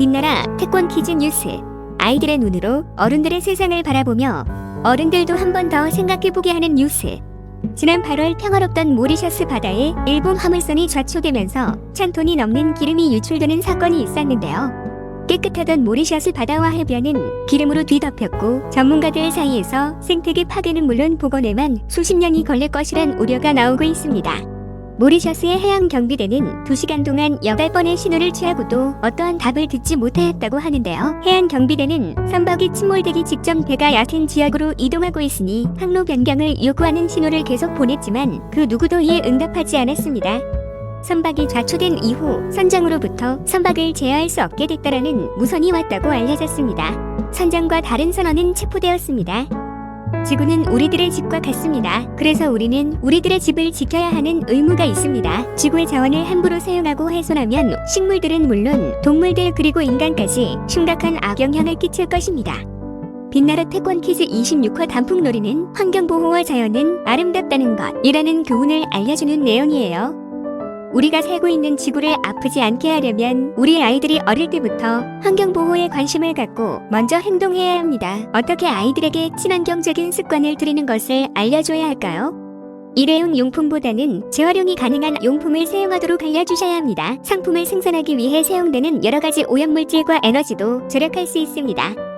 빛나라 태권 퀴즈 뉴스. 아이들의 눈으로 어른들의 세상을 바라보며 어른들도 한 번 더 생각해보게 하는 뉴스. 지난 8월 평화롭던 모리셔스 바다에 일본 화물선이 좌초되면서 천 톤이 넘는 기름이 유출되는 사건이 있었는데요. 깨끗하던 모리셔스 바다와 해변은 기름으로 뒤덮였고 전문가들 사이에서 생태계 파괴는 물론 복원에만 수십 년이 걸릴 것이란 우려가 나오고 있습니다. 모리셔스의 해양 경비대는 2시간 동안 8번의 신호를 취하고도 어떠한 답을 듣지 못하였다고 하는데요. 해양 경비대는 선박이 침몰되기 직전 배가 얕은 지역으로 이동하고 있으니 항로 변경을 요구하는 신호를 계속 보냈지만 그 누구도 이에 응답하지 않았습니다. 선박이 좌초된 이후 선장으로부터 선박을 제어할 수 없게 됐다라는 무선이 왔다고 알려졌습니다. 선장과 다른 선원은 체포되었습니다. 지구는 우리들의 집과 같습니다. 그래서 우리는 우리들의 집을 지켜야 하는 의무가 있습니다. 지구의 자원을 함부로 사용하고 훼손하면 식물들은 물론 동물들 그리고 인간까지 심각한 악영향을 끼칠 것입니다. 빛나라 태권 퀴즈 26화 단풍놀이는 환경보호와 자연은 아름답다는 것이라는 교훈을 알려주는 내용이에요. 우리가 살고 있는 지구를 아프지 않게 하려면 우리 아이들이 어릴 때부터 환경보호에 관심을 갖고 먼저 행동해야 합니다. 어떻게 아이들에게 친환경적인 습관을 들이는 것을 알려줘야 할까요? 일회용 용품보다는 재활용이 가능한 용품을 사용하도록 알려주셔야 합니다. 상품을 생산하기 위해 사용되는 여러 가지 오염물질과 에너지도 절약할 수 있습니다.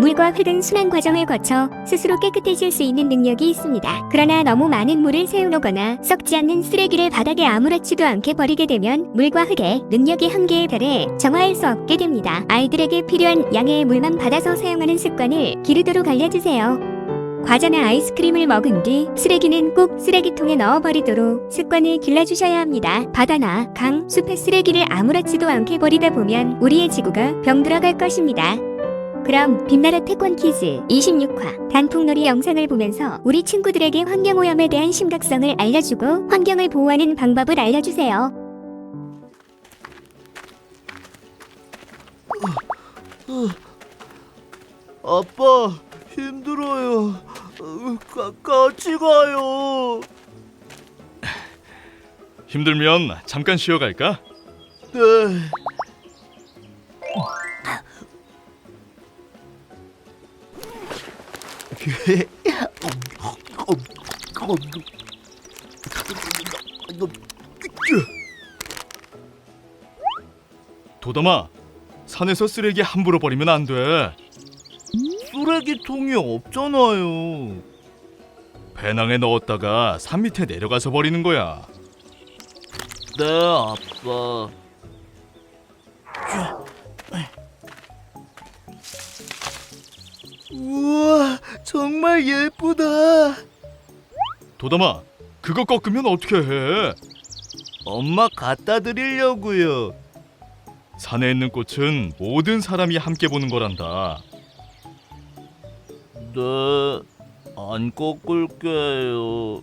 물과 흙은 순환 과정을 거쳐 스스로 깨끗해질 수 있는 능력이 있습니다. 그러나 너무 많은 물을 세워놓거나 썩지 않는 쓰레기를 바닥에 아무렇지도 않게 버리게 되면 물과 흙의 능력이 한계에 달해 정화할 수 없게 됩니다. 아이들에게 필요한 양의 물만 받아서 사용하는 습관을 기르도록 알려주세요. 과자나 아이스크림을 먹은 뒤 쓰레기는 꼭 쓰레기통에 넣어버리도록 습관을 길러주셔야 합니다. 바다나 강, 숲의 쓰레기를 아무렇지도 않게 버리다 보면 우리의 지구가 병들어갈 것입니다. 그럼 빛나라 태권 퀴즈 26화 단풍놀이 영상을 보면서 우리 친구들에게 환경오염에 대한 심각성을 알려주고 환경을 보호하는 방법을 알려주세요. 아빠 힘들어요. 어, 가, 같이 가요. 힘들면 잠깐 쉬어갈까? 네. 도담아, 산에서 쓰레기 함부로 버리면 안 돼. 쓰레기통이 없잖아요. 배낭에 넣었다가 산 밑에 내려가서 버리는 거야. 네, 아빠. 우와, 정말 예쁘다. 도담아, 그거 꺾으면 어떻게 해? 엄마 갖다 드리려고요. 산에 있는 꽃은 모든 사람이 함께 보는 거란다. 네, 안 꺾을게요.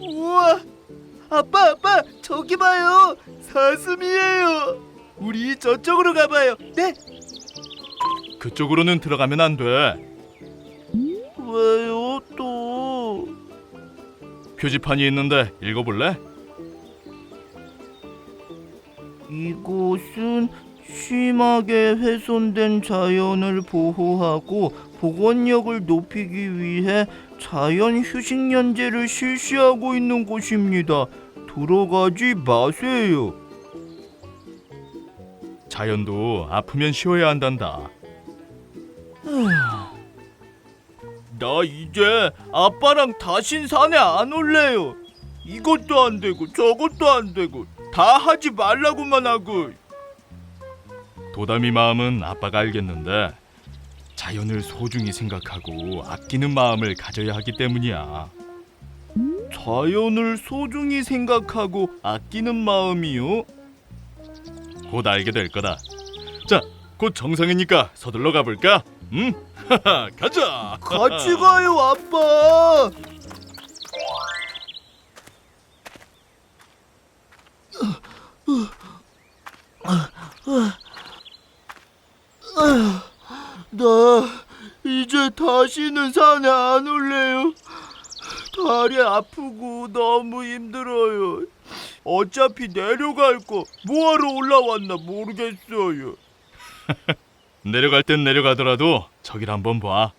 우와, 아빠, 아빠, 저기 봐요. 사슴이에요. 우리 저쪽으로 가봐요. 네, 그쪽으로는 들어가면 안 돼. 왜요 또? 표지판이 있는데 읽어볼래? 이곳은 심하게 훼손된 자연을 보호하고 복원력을 높이기 위해 자연 휴식 연재를 실시하고 있는 곳입니다. 들어가지 마세요. 자연도 아프면 쉬어야 한단다. 나 이제 아빠랑 다신 산에 안 올래요. 이것도 안 되고 저것도 안 되고 다 하지 말라고만 하고. 도담이 마음은 아빠가 알겠는데 자연을 소중히 생각하고 아끼는 마음을 가져야 하기 때문이야. 자연을 소중히 생각하고 아끼는 마음이요? 곧 알게 될 거다. 자, 곧 정상이니까 서둘러 가볼까? 응? 가자. 같이 가요, 아빠. 나 이제 다시는 산에 안 올래요. 다리 아프고 너무 힘들어요. 어차피 내려갈 거 뭐하러 올라왔나 모르겠어요. 내려갈 땐 내려가더라도 저길 한번 봐.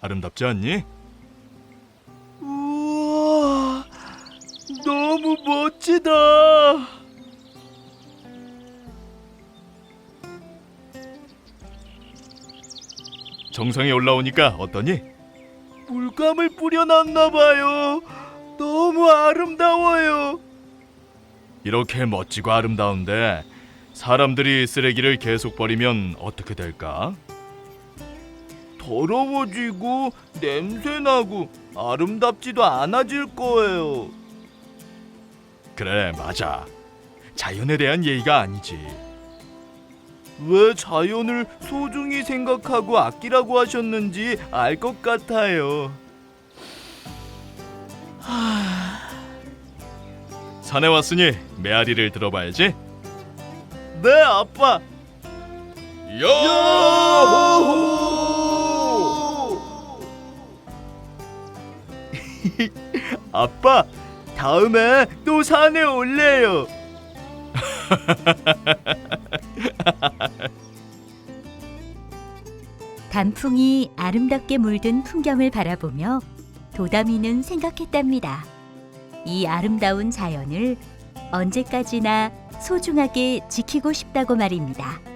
아름답지 않니? 우와, 너무 멋지다. 정상에 올라오니까 어떠니? 물감을 뿌려놨나 봐요. 너무 아름다워요. 이렇게 멋지고 아름다운데 사람들이 쓰레기를 계속 버리면 어떻게 될까? 더러워지고 냄새나고 아름답지도 않아질 거예요. 그래, 맞아. 자연에 대한 예의가 아니지. 왜 자연을 소중히 생각하고 아끼라고 하셨는지 알 것 같아요. 산에 왔으니 메아리를 들어봐야지. 네, 아빠. 야호! 아빠, 다음에 또 산에 올래요. 단풍이 아름답게 물든 풍경을 바라보며 도담이는 생각했답니다. 이 아름다운 자연을 언제까지나 소중하게 지키고 싶다고 말입니다.